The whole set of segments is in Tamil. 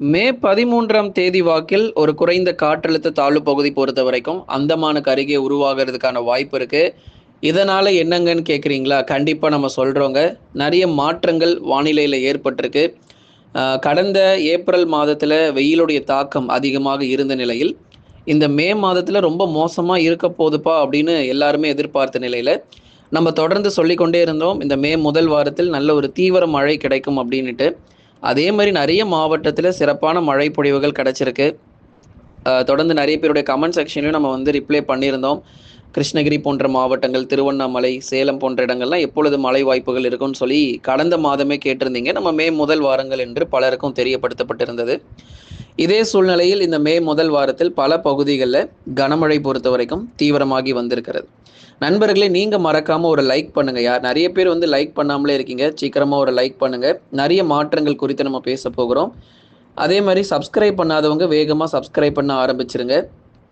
மே பதிமூன்றாம் தேதி வாக்கில் ஒரு குறைந்த காற்றழுத்த தாழ்வு பகுதி பொறுத்த வரைக்கும் அந்தமானுக்கு அருகே உருவாகிறதுக்கான வாய்ப்பு இருக்கு. இதனால என்னங்கன்னு கேட்குறீங்களா கண்டிப்பாக நம்ம சொல்கிறோங்க நிறைய மாற்றங்கள் வானிலையில் ஏற்பட்டிருக்கு. கடந்த ஏப்ரல் மாதத்தில் வெயிலுடைய தாக்கம் அதிகமாக இருந்த நிலையில் இந்த மே மாதத்தில் ரொம்ப மோசமாக இருக்க போதுப்பா அப்படின்னு எல்லாருமே எதிர்பார்த்த நிலையில் நம்ம தொடர்ந்து சொல்லிக்கொண்டே இருந்தோம். இந்த மே முதல் வாரத்தில் நல்ல ஒரு தீவிர மழை கிடைக்கும் அப்படின்னுட்டு. அதே மாதிரி நிறைய மாவட்டத்தில் சிறப்பான மழை பொழிவுகள் கிடச்சிருக்கு. தொடர்ந்து நிறைய பேருடைய கமெண்ட் செக்ஷன்லையும் நம்ம வந்து ரிப்ளை பண்ணியிருந்தோம். கிருஷ்ணகிரி போன்ற மாவட்டங்கள் திருவண்ணாமலை சேலம் போன்ற இடங்கள்லாம் எப்பொழுது மழை வாய்ப்புகள் இருக்கும்னு சொல்லி கடந்த மாதமே கேட்டிருந்தீங்க. நம்ம மே முதல் வாரங்கள் என்று பலருக்கும் தெரியப்படுத்தப்பட்டிருந்தது. இதே சூழ்நிலையில் இந்த மே முதல் வாரத்தில் பல பகுதிகளில் கனமழை பொறுத்த வரைக்கும் தீவிரமாகி வந்திருக்கிறது. நண்பர்களே நீங்கள் மறக்காமல் ஒரு லைக் பண்ணுங்கள் யார் நிறைய பேர் வந்து லைக் பண்ணாமலே இருக்கீங்க. சீக்கிரமாக ஒரு லைக் பண்ணுங்கள் நிறைய மாற்றங்கள் குறித்து நம்ம பேச போகிறோம். அதே மாதிரி சப்ஸ்கிரைப் பண்ணாதவங்க வேகமாக சப்ஸ்கிரைப் பண்ண ஆரம்பிச்சிருங்க.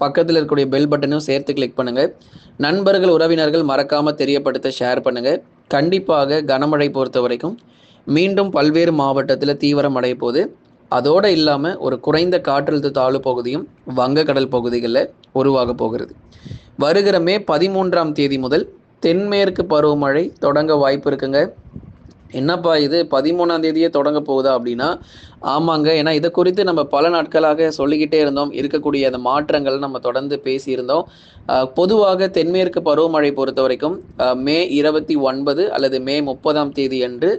பக்கத்தில் இருக்கக்கூடிய பெல் பட்டனையும் சேர்த்து கிளிக் பண்ணுங்கள் நண்பர்கள் உறவினர்கள் மறக்காமல் தெரியப்படுத்த ஷேர் பண்ணுங்கள் கண்டிப்பாக கனமழை பொறுத்த வரைக்கும் மீண்டும் பல்வேறு மாவட்டத்தில் தீவிரம் அடைய போது அதோடு இல்லாமல் ஒரு குறைந்த காற்றழுத்த தாழ்வு பகுதியும் வங்கக்கடல் பகுதிகளில் உருவாக போகிறது. வருகிற மே பதிமூன்றாம் தேதி முதல் தென்மேற்கு பருவமழை தொடங்க வாய்ப்பு இருக்குங்க. என்னப்பா இது பதிமூணாம் தேதியே தொடங்க போகுதா அப்படின்னா? ஆமாங்க. ஏன்னா இதை குறித்து நம்ம பல நாட்களாக சொல்லிக்கிட்டே இருந்தோம். இருக்கக்கூடிய அந்த மாற்றங்கள் நம்ம தொடர்ந்து பேசியிருந்தோம். பொதுவாக தென்மேற்கு பருவமழை பொறுத்த வரைக்கும் மே இருபத்தி ஒன்பது அல்லது மே முப்பதாம் தேதி அன்று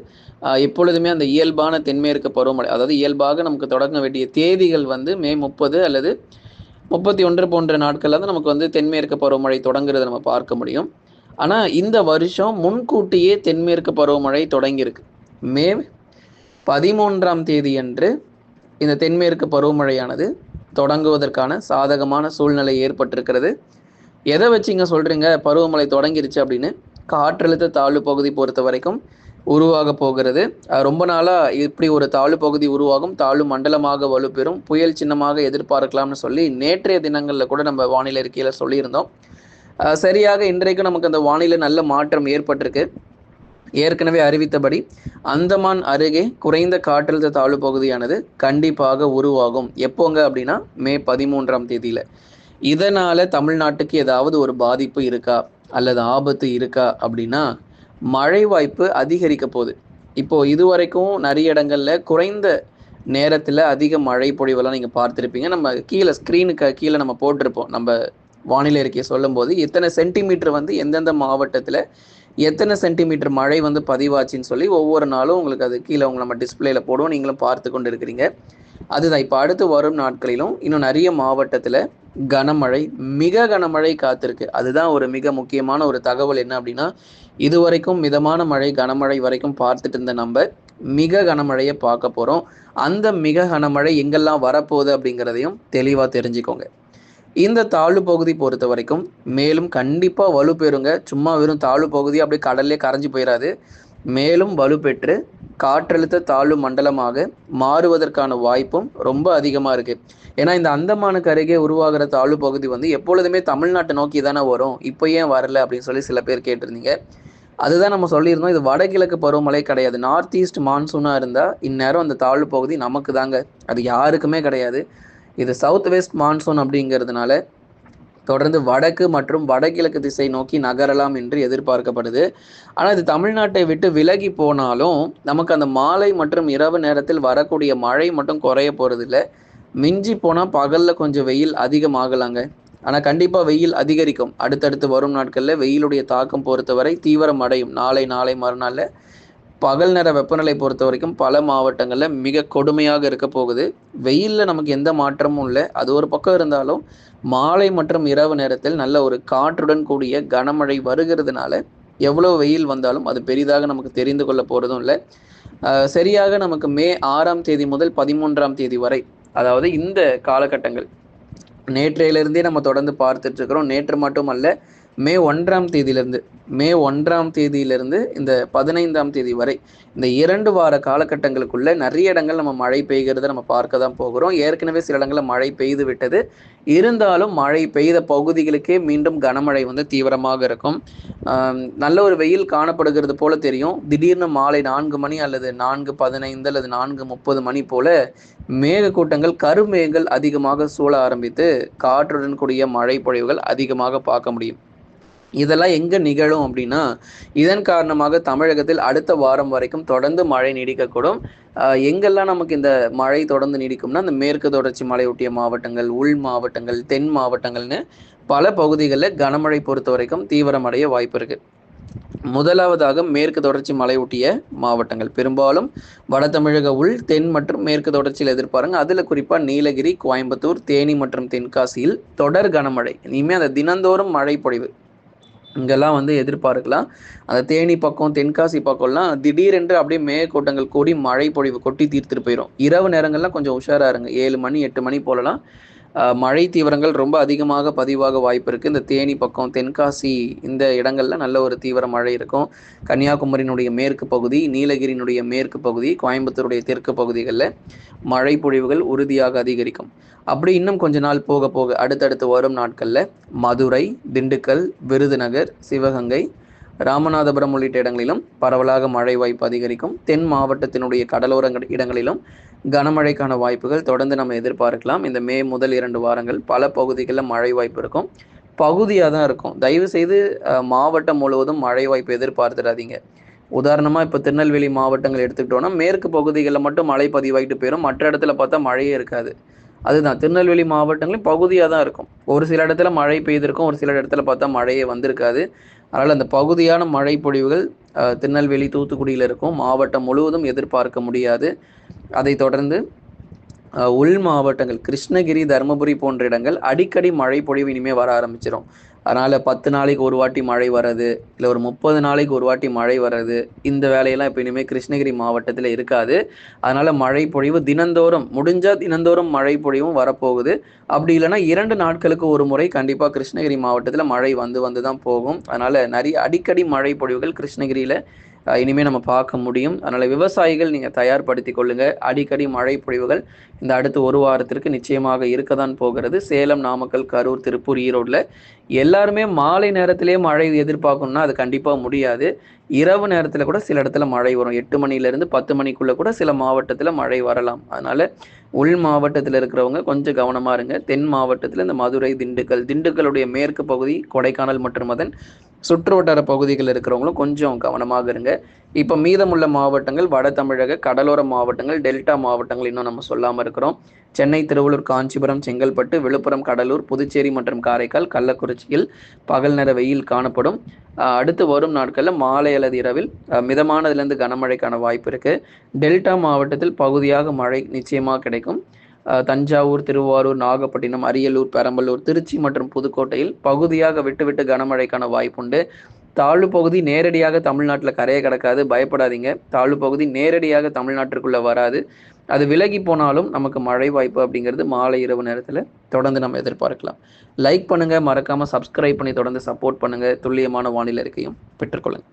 எப்பொழுதுமே அந்த இயல்பான தென்மேற்கு பருவமழை அதாவது இயல்பாக நமக்கு தொடங்க வேண்டிய தேதிகள் வந்து மே முப்பது அல்லது முப்பத்தி ஒன்று போன்ற நாட்களில் தான் நமக்கு வந்து தென்மேற்கு பருவமழை தொடங்குறத நம்ம பார்க்க முடியும். ஆனால் இந்த வருஷம் முன்கூட்டியே தென்மேற்கு பருவமழை தொடங்கியிருக்கு. மே பதிமூன்றாம் தேதி அன்று இந்த தென்மேற்கு பருவமழையானது தொடங்குவதற்கான சாதகமான சூழ்நிலை ஏற்பட்டிருக்கிறது. எதை வச்சுங்க சொல்கிறீங்க பருவமழை தொடங்கிருச்சு அப்படின்னு. காற்றழுத்த தாழ்வு பகுதி பொறுத்த வரைக்கும் உருவாக போகிறது. ரொம்ப நாளாக இப்படி ஒரு தாழ்வு பகுதி உருவாகும். தாழ்வு மண்டலமாக வலுப்பெறும். புயல் சின்னமாக எதிர்பார்க்கலாம்னு சொல்லி நேற்றைய தினங்களில் கூட நம்ம வானிலை இருக்கையில் சொல்லியிருந்தோம். சரியாக இன்றைக்கு நமக்கு அந்த வானிலை நல்ல மாற்றம் ஏற்பட்டிருக்கு. ஏற்கனவே அறிவித்தபடி அந்தமான் அருகே குறைந்த காற்றழுத்த தாழ்வு பகுதியானது கண்டிப்பாக உருவாகும். எப்போங்க அப்படின்னா மே பதிமூன்றாம் தேதியில. இதனால தமிழ்நாட்டுக்கு ஏதாவது ஒரு பாதிப்பு இருக்கா? அல்லது ஆபத்து இருக்கா? அப்படின்னா மழை வாய்ப்பு அதிகரிக்க போகுது. இப்போ இதுவரைக்கும் நிறைய இடங்கள்ல குறைந்த நேரத்தில் அதிக மழை பொழிவெல்லாம் நீங்கள் பார்த்துருப்பீங்க. நம்ம கீழே ஸ்க்ரீனுக்கு கீழே நம்ம போட்டிருப்போம். நம்ம வானிலை அறிக்கையை சொல்லும்போது இத்தனை சென்டிமீட்டர் வந்து எந்தெந்த மாவட்டத்தில் எத்தனை சென்டிமீட்டர் மழை வந்து பதிவாச்சுன்னு சொல்லி ஒவ்வொரு நாளும் உங்களுக்கு அது கீழே உங்களை நம்ம டிஸ்பிளேல போடுவோம். நீங்களும் பார்த்து கொண்டு இருக்கிறீங்க அதுதான் இப்போ அடுத்து வரும் நாட்களிலும் இன்னும் நிறைய மாவட்டத்தில் கனமழை மிக கனமழை காத்திருக்கு. அதுதான் ஒரு மிக முக்கியமான ஒரு தகவல் என்ன அப்படின்னா இதுவரைக்கும் மிதமான மழை கனமழை வரைக்கும் பார்த்துட்டு இருந்த நம்ம மிக கனமழையை பார்க்க போகிறோம் அந்த மிக கனமழை எங்கெல்லாம் வரப்போகுது அப்படிங்கிறதையும் தெளிவாக தெரிஞ்சுக்கோங்க. இந்த தாழ்வு பகுதி பொறுத்த வரைக்கும் மேலும் கண்டிப்பாக வலுப்பெறுங்க சும்மா வெறும் தாழ்வு பகுதி அப்படியே கடல்லே கரைஞ்சு போயிடாது மேலும் வலுப்பெற்று காற்றழுத்த தாழ்வு மண்டலமாக மாறுவதற்கான வாய்ப்பும் ரொம்ப அதிகமாக இருக்குது ஏன்னா இந்த அந்தமானுக்கு அருகே உருவாகிற தாழ்வு பகுதி வந்து எப்பொழுதுமே தமிழ்நாட்டை நோக்கி தானே வரும். இப்போ ஏன் வரல அப்படின்னு சொல்லி சில பேர் கேட்டிருந்தீங்க. அதுதான் நம்ம சொல்லியிருந்தோம். இது வடகிழக்கு பருவமழை கிடையாது. நார்த் ஈஸ்ட் மான்சூனாக இருந்தால் இந்நேரம் அந்த தாழ்வு பகுதி நமக்கு தாங்க. அது யாருக்குமே கிடையாது. இது சவுத் வெஸ்ட் மான்சூன் அப்படிங்கிறதுனால தொடர்ந்து வடக்கு மற்றும் வடகிழக்கு திசை நோக்கி நகரலாம் என்று எதிர்பார்க்கப்படுது. ஆனால் இது தமிழ்நாட்டை விட்டு விலகி போனாலும் நமக்கு அந்த மாலை மற்றும் இரவு நேரத்தில் வரக்கூடிய மழை மட்டும் குறைய போகிறதில்ல மிஞ்சி போனால் பகலில் கொஞ்சம் வெயில் அதிகமாகலாங்க. ஆனால் கண்டிப்பாக வெயில் அதிகரிக்கும். அடுத்தடுத்து வரும் நாட்களில் வெயிலுடைய தாக்கம் பொறுத்தவரை தீவிரம் அடையும் நாளை நாளை மறுநாளில் பகல் நேர வெப்பநிலை பொறுத்த வரைக்கும் பல மாவட்டங்களில் மிக கொடுமையாக இருக்க போகுது. வெயிலில் நமக்கு எந்த மாற்றமும் இல்லை. அது ஒரு பக்கம் இருந்தாலும் மாலை மற்றும் இரவு நேரத்தில் நல்ல ஒரு காற்றுடன் கூடிய கனமழை வருகிறதுனால எவ்வளோ வெயில் வந்தாலும் அது பெரிதாக நமக்கு தெரிந்து கொள்ள போகிறதும் இல்லை. சரியாக நமக்கு மே ஆறாம் தேதி முதல் பதிமூன்றாம் தேதி வரை அதாவது இந்த காலகட்டங்கள் நேற்றையிலிருந்தே நம்ம தொடர்ந்து பார்த்துட்ருக்கிறோம் நேற்று மட்டும் அல்ல மே ஒன்றாம் தேதியிலிருந்து மே ஒன்றாம் தேதியிலிருந்து இந்த பதினைந்தாம் தேதி வரை இந்த இரண்டு வார காலகட்டங்களுக்குள்ள நிறைய இடங்கள் நம்ம மழை பெய்கிறத நம்ம பார்க்க தான் போகிறோம். ஏற்கனவே சில இடங்களில் மழை பெய்து விட்டது. இருந்தாலும் மழை பெய்த பகுதிகளுக்கே மீண்டும் கனமழை வந்து தீவிரமாக இருக்கும். நல்ல ஒரு வெயில் காணப்படுகிறது போல தெரியும். திடீர்னு மாலை நான்கு மணி அல்லது நான்கு பதினைந்து அல்லது நான்கு முப்பது மணி போல மேகக்கூட்டங்கள் கருமேகங்கள் அதிகமாக சூழ ஆரம்பித்து காற்றுடன் கூடிய மழை பொழிவுகள் அதிகமாக பார்க்க முடியும். இதெல்லாம் எங்கே நிகழும் அப்படின்னா இதன் காரணமாக தமிழகத்தில் அடுத்த வாரம் வரைக்கும் தொடர்ந்து மழை நீடிக்கக்கூடும். எங்கெல்லாம் நமக்கு இந்த மழை தொடர்ந்து நீடிக்கும்னா இந்த மேற்கு தொடர்ச்சி மலையொட்டிய மாவட்டங்கள் உள் மாவட்டங்கள் தென் மாவட்டங்கள்னு பல பகுதிகளில் கனமழை பொறுத்த வரைக்கும் தீவிரமடைய வாய்ப்பு இருக்குது முதலாவதாக மேற்கு தொடர்ச்சி மலையொட்டிய மாவட்டங்கள். பெரும்பாலும் வட தமிழக உள் தென் மற்றும் மேற்கு தொடர்ச்சியில் எதிர்பாருங்க. அதில் குறிப்பாக நீலகிரி கோயம்புத்தூர் தேனி மற்றும் தென்காசியில் தொடர் கனமழை. இனிமேல் அந்த தினந்தோறும் மழை பொழிவு. இங்கெல்லாம் வந்து எதிர்பார்க்கலாம். அந்த தேனி பக்கம் தென்காசி பக்கம்லாம் திடீரென்று அப்படியே மேகக்கூட்டங்கள் கூடி மழை பொழிவு கொட்டி தீர்த்துட்டு போயிடும் இரவு நேரங்கள்லாம் கொஞ்சம் உஷாராக இருங்க. ஏழு மணி எட்டு மணி போலலாம். மழை தீவிரங்கள் ரொம்ப அதிகமாக பதிவாக வாய்ப்பு இருக்குது இந்த தேனி பக்கம் தென்காசி இந்த இடங்களில் நல்ல ஒரு தீவிர மழை இருக்கும். கன்னியாகுமரியினுடைய மேற்கு பகுதி நீலகிரியினுடைய மேற்கு பகுதி கோயம்புத்தூருடைய தெற்கு பகுதிகளில் மழை பொழிவுகள் உறுதியாக அதிகரிக்கும். அப்படி இன்னும் கொஞ்ச நாள் போக போக அடுத்தடுத்து வரும் நாட்களில் மதுரை திண்டுக்கல் விருதுநகர் சிவகங்கை ராமநாதபுரம் உள்ளிட்ட இடங்களிலும் பரவலாக மழை வாய்ப்பு அதிகரிக்கும். தென் மாவட்டத்தினுடைய கடலோர இடங்களிலும் கனமழைக்கான வாய்ப்புகள் தொடர்ந்து நம்ம எதிர்பார்க்கலாம். இந்த மே முதல் இரண்டு வாரங்கள் பல பகுதிகளில் மழை வாய்ப்பு இருக்கும். பகுதியாக தான் இருக்கும். தயவு செய்து மாவட்டம் முழுவதும் மழை வாய்ப்பு எதிர்பார்த்துடாதீங்க. உதாரணமாக இப்போ திருநெல்வேலி மாவட்டங்கள் எடுத்துக்கிட்டோன்னா மேற்கு பகுதிகளில் மட்டும் மழை பதிவாகிட்டு போயிடும் மற்ற இடத்துல பார்த்தா மழையே இருக்காது. அதுதான். திருநெல்வேலி மாவட்டங்களும் பகுதியாக தான் இருக்கும். ஒரு சில இடத்துல மழை பெய்திருக்கும் ஒரு சில இடத்துல பார்த்தா மழையே வந்திருக்காது. அதனால் அந்த பகுதியான மழை பொழிவுகள் திருநெல்வேலி தூத்துக்குடியில் இருக்கும். மாவட்டம் முழுவதும் எதிர்பார்க்க முடியாது. அதை தொடர்ந்து உள் மாவட்டங்கள் கிருஷ்ணகிரி தருமபுரி போன்ற இடங்கள் அடிக்கடி மழை பொழிவு இனிமேல் வர ஆரம்பிச்சிடும் அதனால் பத்து நாளைக்கு ஒரு வாட்டி மழை வர்றது இல்லை ஒரு முப்பது நாளைக்கு ஒரு வாட்டி மழை வர்றது இந்த வேலையெல்லாம் இப்போ இனிமேல் கிருஷ்ணகிரி மாவட்டத்தில் இருக்காது. அதனால் மழை பொழிவு தினந்தோறும் முடிஞ்சால் தினந்தோறும் மழை பொழிவும் வரப்போகுது. அப்படி இல்லைன்னா இரண்டு நாட்களுக்கு ஒரு முறை கண்டிப்பாக கிருஷ்ணகிரி மாவட்டத்தில் மழை வந்து வந்து தான் போகும். அதனால் நிறைய அடிக்கடி மழை பொழிவுகள் கிருஷ்ணகிரியில் இனிமேல் நம்ம பார்க்க முடியும். அதனால் விவசாயிகள் நீங்கள் தயார்படுத்தி கொள்ளுங்கள் அடிக்கடி மழை பொழிவுகள் இந்த அடுத்த ஒரு வாரத்திற்கு நிச்சயமாக இருக்க தான் போகிறது. சேலம் நாமக்கல் கரூர் திருப்பூர் ஈரோடில் எல்லாருமே மாலை நேரத்திலே மழை எதிர்பார்க்கணும்னா அது கண்டிப்பாக முடியாது. இரவு நேரத்தில் கூட சில இடத்துல மழை வரும். எட்டு மணிலேருந்து பத்து மணிக்குள்ளே கூட சில மாவட்டத்தில் மழை வரலாம். அதனால் உள் மாவட்டத்தில் இருக்கிறவங்க கொஞ்சம் கவனமாக இருங்க. தென் மாவட்டத்தில் இந்த மதுரை திண்டுக்கல் திண்டுக்கலுடைய மேற்கு பகுதி கொடைக்கானல் மற்றும் அதன் சுற்று வட்டார பகுதிகளில் இருக்கிறவங்களும் கொஞ்சம் கவனமாக இருங்க. இப்போ மீதமுள்ள மாவட்டங்கள் வட தமிழக கடலோர மாவட்டங்கள் டெல்டா மாவட்டங்கள் இன்னும் நம்ம சொல்லாமல் இருக்கிறோம். சென்னை திருவள்ளூர் காஞ்சிபுரம் செங்கல்பட்டு விழுப்புரம் கடலூர் புதுச்சேரி மற்றும் காரைக்கால் கள்ளக்குறிச்சியில் பகல் நேர வெயில் காணப்படும். அடுத்து வரும் நாட்களில் மாலை அல்லது இரவில் மிதமானதுலேருந்து கனமழைக்கான வாய்ப்பு இருக்குது டெல்டா மாவட்டத்தில் பகுதியாக மழை நிச்சயமாக கிடைக்கும். தஞ்சாவூர் திருவாரூர் நாகப்பட்டினம் அரியலூர் பெரம்பலூர் திருச்சி மற்றும் புதுக்கோட்டையில் பகுதியாக விட்டுவிட்டு கனமழைக்கான வாய்ப்புண்டு. தாழ்வு பகுதி நேரடியாக தமிழ்நாட்டில் கரையை கிடக்காது. பயப்படாதீங்க. தாழ்வு பகுதி நேரடியாக தமிழ்நாட்டிற்குள்ளே வராது. அது விலகி போனாலும் நமக்கு மழை வாய்ப்பு அப்படிங்கிறது மாலை இரவு நேரத்தில் தொடர்ந்து நம்ம எதிர்பார்க்கலாம். லைக் பண்ணுங்கள் மறக்காமல் சப்ஸ்கிரைப் பண்ணி தொடர்ந்து சப்போர்ட் பண்ணுங்கள் துல்லியமான வானிலை இருக்கையும் பெற்றுக்கொள்ளுங்கள்